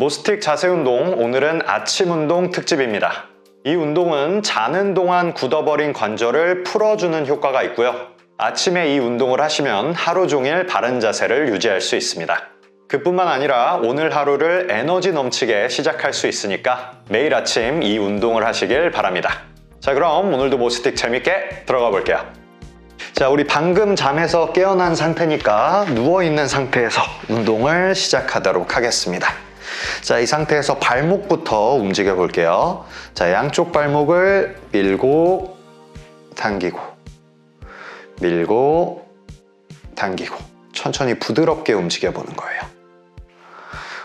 모스틱 자세 운동 오늘은 아침 운동 특집입니다. 이 운동은 자는 동안 굳어버린 관절을 풀어주는 효과가 있고요. 아침에 이 운동을 하시면 하루 종일 바른 자세를 유지할 수 있습니다. 그뿐만 아니라 오늘 하루를 에너지 넘치게 시작할 수 있으니까 매일 아침 이 운동을 하시길 바랍니다. 자, 그럼 오늘도 모스틱 재밌게 들어가 볼게요. 자, 우리 방금 잠에서 깨어난 상태니까 누워있는 상태에서 운동을 시작하도록 하겠습니다. 자, 이 상태에서 발목부터 움직여 볼게요. 자, 양쪽 발목을 밀고, 당기고, 밀고, 당기고, 천천히 부드럽게 움직여 보는 거예요.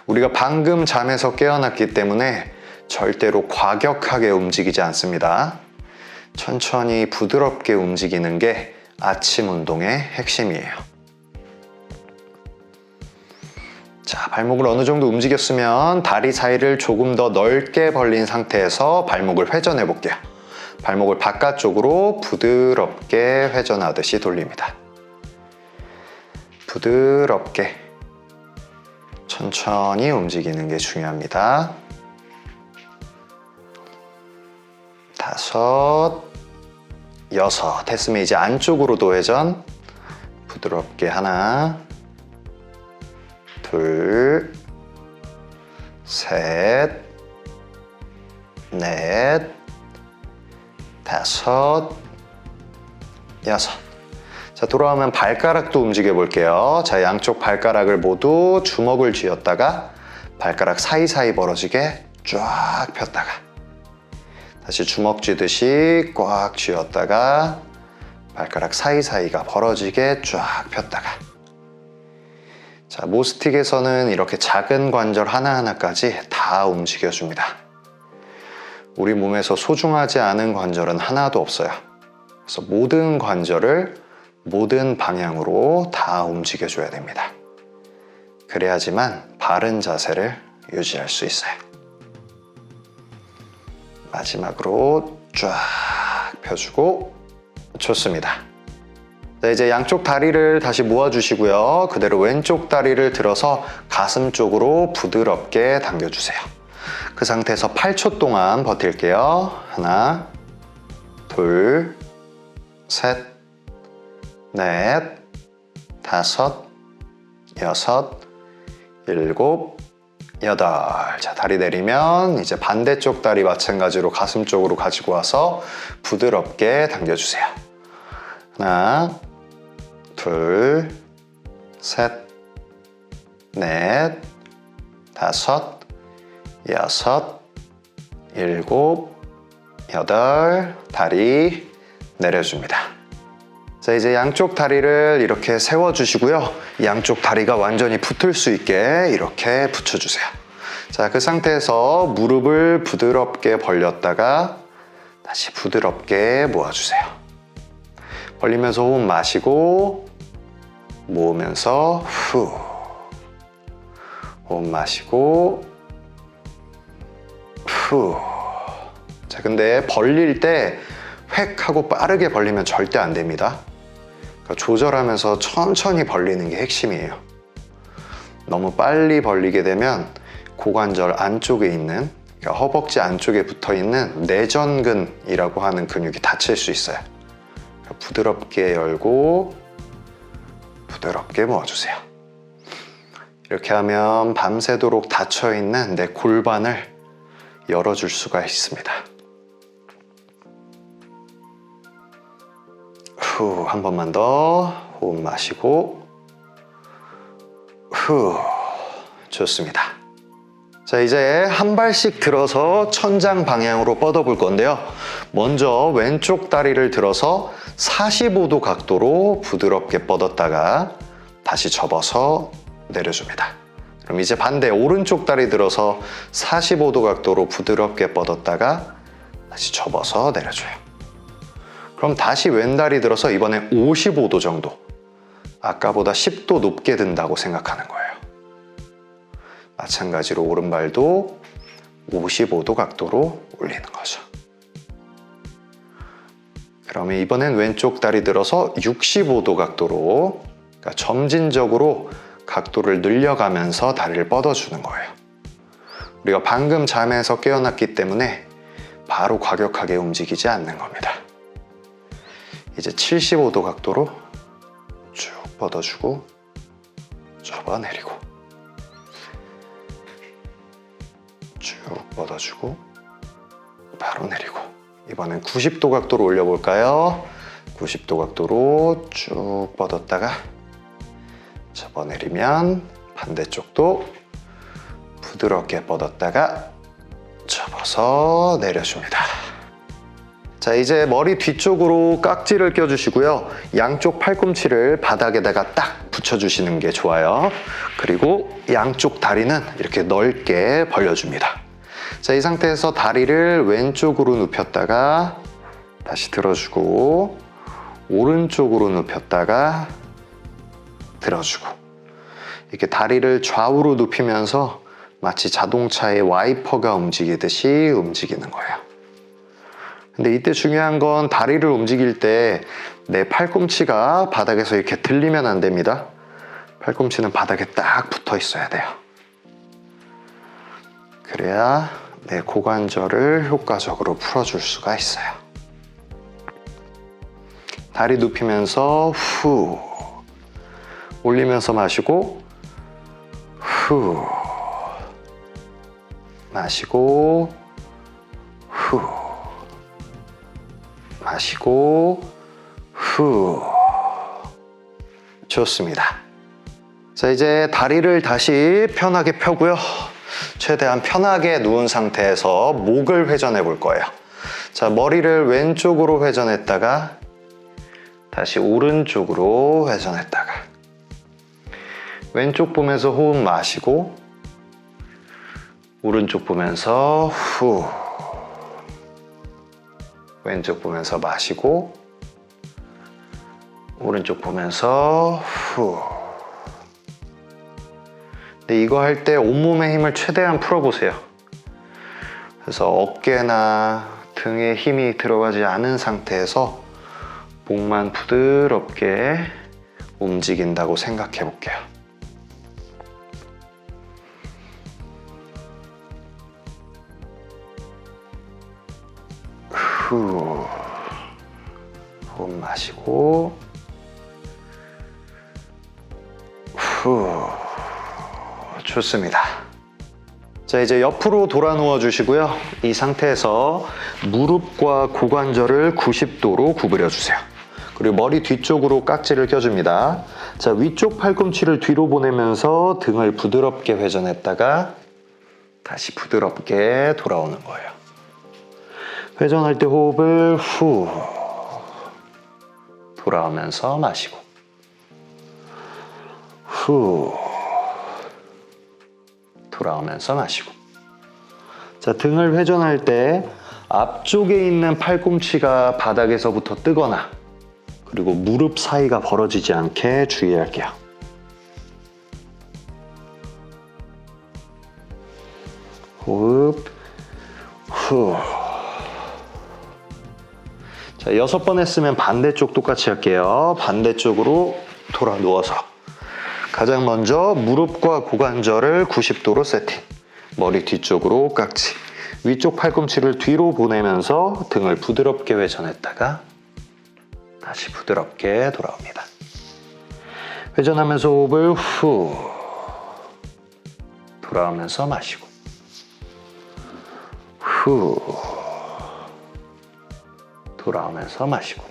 우리가 방금 잠에서 깨어났기 때문에 절대로 과격하게 움직이지 않습니다. 천천히 부드럽게 움직이는 게 아침 운동의 핵심이에요. 자, 발목을 어느 정도 움직였으면 다리 사이를 조금 더 넓게 벌린 상태에서 발목을 회전해 볼게요. 발목을 바깥쪽으로 부드럽게 회전하듯이 돌립니다. 부드럽게 천천히 움직이는 게 중요합니다. 다섯, 여섯. 했으면 이제 안쪽으로도 회전. 부드럽게 하나, 둘, 셋, 넷, 다섯, 여섯. 자, 돌아오면 발가락도 움직여 볼게요. 자, 양쪽 발가락을 모두 주먹을 쥐었다가 발가락 사이사이 벌어지게 쫙 폈다가 다시 주먹 쥐듯이 꽉 쥐었다가 발가락 사이사이가 벌어지게 쫙 폈다가 자, 모스틱에서는 이렇게 작은 관절 하나하나까지 다 움직여줍니다. 우리 몸에서 소중하지 않은 관절은 하나도 없어요. 그래서 모든 관절을 모든 방향으로 다 움직여줘야 됩니다. 그래야지만 바른 자세를 유지할 수 있어요. 마지막으로 쫙 펴주고 좋습니다. 자, 이제 양쪽 다리를 다시 모아주시고요. 그대로 왼쪽 다리를 들어서 가슴 쪽으로 부드럽게 당겨주세요. 그 상태에서 8초 동안 버틸게요. 하나, 둘, 셋, 넷, 다섯, 여섯, 일곱, 여덟. 자, 다리 내리면 이제 반대쪽 다리 마찬가지로 가슴 쪽으로 가지고 와서 부드럽게 당겨주세요. 하나, 둘, 셋, 넷, 다섯, 여섯, 일곱, 여덟. 다리 내려줍니다. 자, 이제 양쪽 다리를 이렇게 세워주시고요. 양쪽 다리가 완전히 붙을 수 있게 이렇게 붙여주세요. 자, 그 상태에서 무릎을 부드럽게 벌렸다가 다시 부드럽게 모아주세요. 벌리면서 호흡 마시고 모으면서 후. 호흡 마시고 후. 자, 근데 벌릴 때 획 하고 빠르게 벌리면 절대 안 됩니다. 그러니까 조절하면서 천천히 벌리는 게 핵심이에요. 너무 빨리 벌리게 되면 고관절 안쪽에 있는 그러니까 허벅지 안쪽에 붙어 있는 내전근이라고 하는 근육이 다칠 수 있어요. 그러니까 부드럽게 열고 부드럽게 모아주세요. 이렇게 하면 밤새도록 닫혀 있는 내 골반을 열어줄 수가 있습니다. 후, 한 번만 더 호흡 마시고 후, 좋습니다. 자, 이제 한 발씩 들어서 천장 방향으로 뻗어 볼 건데요. 먼저 왼쪽 다리를 들어서 45도 각도로 부드럽게 뻗었다가 다시 접어서 내려줍니다. 그럼 이제 반대 오른쪽 다리 들어서 45도 각도로 부드럽게 뻗었다가 다시 접어서 내려줘요. 그럼 다시 왼 다리 들어서 이번에 55도 정도. 아까보다 10도 높게 든다고 생각하는 거예요. 마찬가지로 오른발도 55도 각도로 올리는 거죠. 그러면 이번엔 왼쪽 다리 들어서 65도 각도로 그러니까 점진적으로 각도를 늘려가면서 다리를 뻗어주는 거예요. 우리가 방금 잠에서 깨어났기 때문에 바로 과격하게 움직이지 않는 겁니다. 이제 75도 각도로 쭉 뻗어주고 접어내리고 쭉 뻗어주고 바로 내리고 이번엔 90도 각도로 올려볼까요? 90도 각도로 쭉 뻗었다가 접어 내리면 반대쪽도 부드럽게 뻗었다가 접어서 내려줍니다. 자, 이제 머리 뒤쪽으로 깍지를 껴주시고요. 양쪽 팔꿈치를 바닥에다가 딱 붙여주시는 게 좋아요. 그리고 양쪽 다리는 이렇게 넓게 벌려줍니다. 자, 이 상태에서 다리를 왼쪽으로 눕혔다가 다시 들어주고 오른쪽으로 눕혔다가 들어주고 이렇게 다리를 좌우로 눕히면서 마치 자동차의 와이퍼가 움직이듯이 움직이는 거예요. 근데 이때 중요한 건 다리를 움직일 때 내 팔꿈치가 바닥에서 이렇게 들리면 안 됩니다. 팔꿈치는 바닥에 딱 붙어 있어야 돼요. 그래야 내 고관절을 효과적으로 풀어줄 수가 있어요. 다리 눕히면서 후 올리면서 마시고 후 마시고 후 마시고 후 좋습니다. 자 이제 다리를 다시 편하게 펴고요. 최대한 편하게 누운 상태에서 목을 회전해 볼 거예요. 자 머리를 왼쪽으로 회전했다가 다시 오른쪽으로 회전했다가 왼쪽 보면서 호흡 마시고 오른쪽 보면서 후 왼쪽 보면서 마시고 오른쪽 보면서 후 근데 이거 할 때 온몸의 힘을 최대한 풀어보세요 그래서 어깨나 등에 힘이 들어가지 않은 상태에서 목만 부드럽게 움직인다고 생각해 볼게요. 후. 호흡 마시고 후. 좋습니다. 자, 이제 옆으로 돌아 누워 주시고요. 이 상태에서 무릎과 고관절을 90도로 구부려 주세요. 그리고 머리 뒤쪽으로 깍지를 껴줍니다. 자, 위쪽 팔꿈치를 뒤로 보내면서 등을 부드럽게 회전했다가 다시 부드럽게 돌아오는 거예요. 회전할 때 호흡을 후 돌아오면서 마시고 후 돌아오면서 마시고 자 등을 회전할 때 앞쪽에 있는 팔꿈치가 바닥에서부터 뜨거나 그리고 무릎 사이가 벌어지지 않게 주의할게요. 호흡 후. 자, 여섯 번 했으면 반대쪽 똑같이 할게요. 반대쪽으로 돌아 누워서. 가장 먼저 무릎과 고관절을 90도로 세팅. 머리 뒤쪽으로 깍지. 위쪽 팔꿈치를 뒤로 보내면서 등을 부드럽게 회전했다가 다시 부드럽게 돌아옵니다. 회전하면서 호흡을 후 돌아오면서 마시고 후 돌아오면서 마시고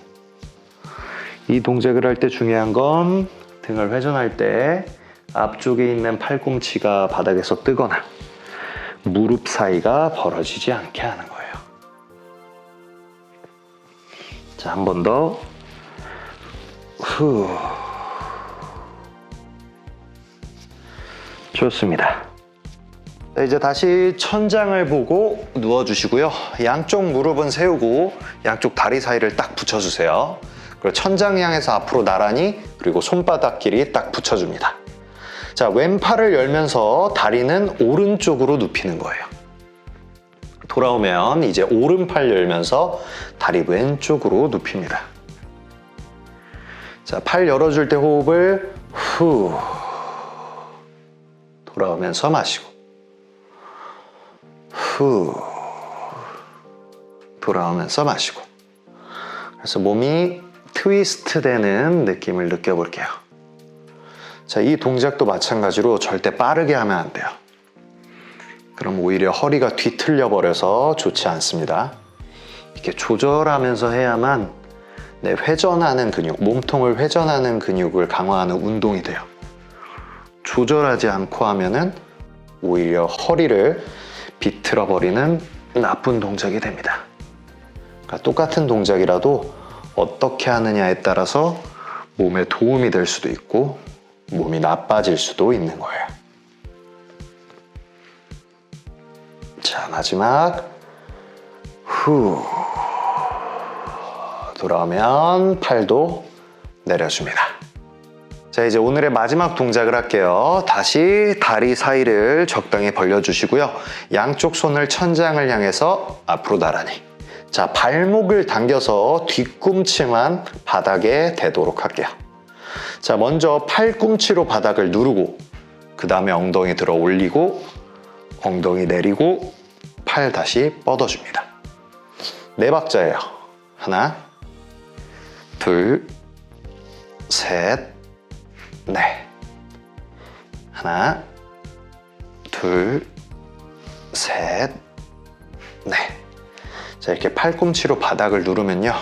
이 동작을 할 때 중요한 건 등을 회전할 때 앞쪽에 있는 팔꿈치가 바닥에서 뜨거나 무릎 사이가 벌어지지 않게 하는 거예요. 자, 한 번 더. 후. 좋습니다. 자, 이제 다시 천장을 보고 누워주시고요. 양쪽 무릎은 세우고 양쪽 다리 사이를 딱 붙여주세요. 그리고 천장 향해서 앞으로 나란히 그리고 손바닥끼리 딱 붙여줍니다. 자, 왼팔을 열면서 다리는 오른쪽으로 눕히는 거예요. 돌아오면 이제 오른팔 열면서 다리 왼쪽으로 눕힙니다. 자, 팔 열어줄 때 호흡을 후 돌아오면서 마시고 후 돌아오면서 마시고 그래서 몸이 트위스트 되는 느낌을 느껴볼게요. 자, 이 동작도 마찬가지로 절대 빠르게 하면 안 돼요. 그럼 오히려 허리가 뒤틀려 버려서 좋지 않습니다. 이렇게 조절하면서 해야만 내 회전하는 근육, 몸통을 회전하는 근육을 강화하는 운동이 돼요. 조절하지 않고 하면은 오히려 허리를 비틀어 버리는 나쁜 동작이 됩니다. 그러니까 똑같은 동작이라도 어떻게 하느냐에 따라서 몸에 도움이 될 수도 있고 몸이 나빠질 수도 있는 거예요. 자, 마지막 후 돌아오면 팔도 내려줍니다. 자, 이제 오늘의 마지막 동작을 할게요. 다시 다리 사이를 적당히 벌려주시고요. 양쪽 손을 천장을 향해서 앞으로 나란히. 자, 발목을 당겨서 뒤꿈치만 바닥에 대도록 할게요. 자, 먼저 팔꿈치로 바닥을 누르고, 그 다음에 엉덩이 들어 올리고, 엉덩이 내리고, 팔 다시 뻗어줍니다. 네 박자예요. 하나, 둘, 셋, 넷. 하나, 둘, 셋, 넷. 자, 이렇게 팔꿈치로 바닥을 누르면요.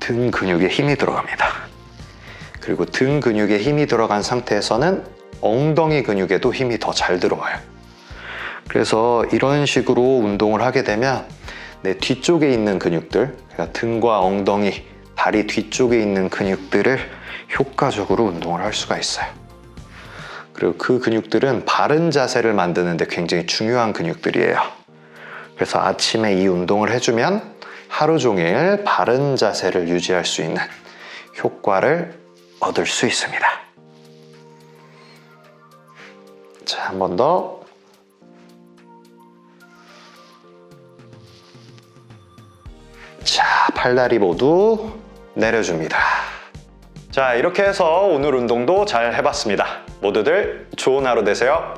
등 근육에 힘이 들어갑니다. 그리고 등 근육에 힘이 들어간 상태에서는 엉덩이 근육에도 힘이 더 잘 들어와요. 그래서 이런 식으로 운동을 하게 되면 내 뒤쪽에 있는 근육들, 그러니까 등과 엉덩이, 다리 뒤쪽에 있는 근육들을 효과적으로 운동을 할 수가 있어요. 그리고 그 근육들은 바른 자세를 만드는데 굉장히 중요한 근육들이에요. 그래서 아침에 이 운동을 해주면 하루 종일 바른 자세를 유지할 수 있는 효과를 얻을 수 있습니다. 자, 한 번 더. 자, 팔다리 모두 내려줍니다. 자, 이렇게 해서 오늘 운동도 잘 해봤습니다. 모두들 좋은 하루 되세요.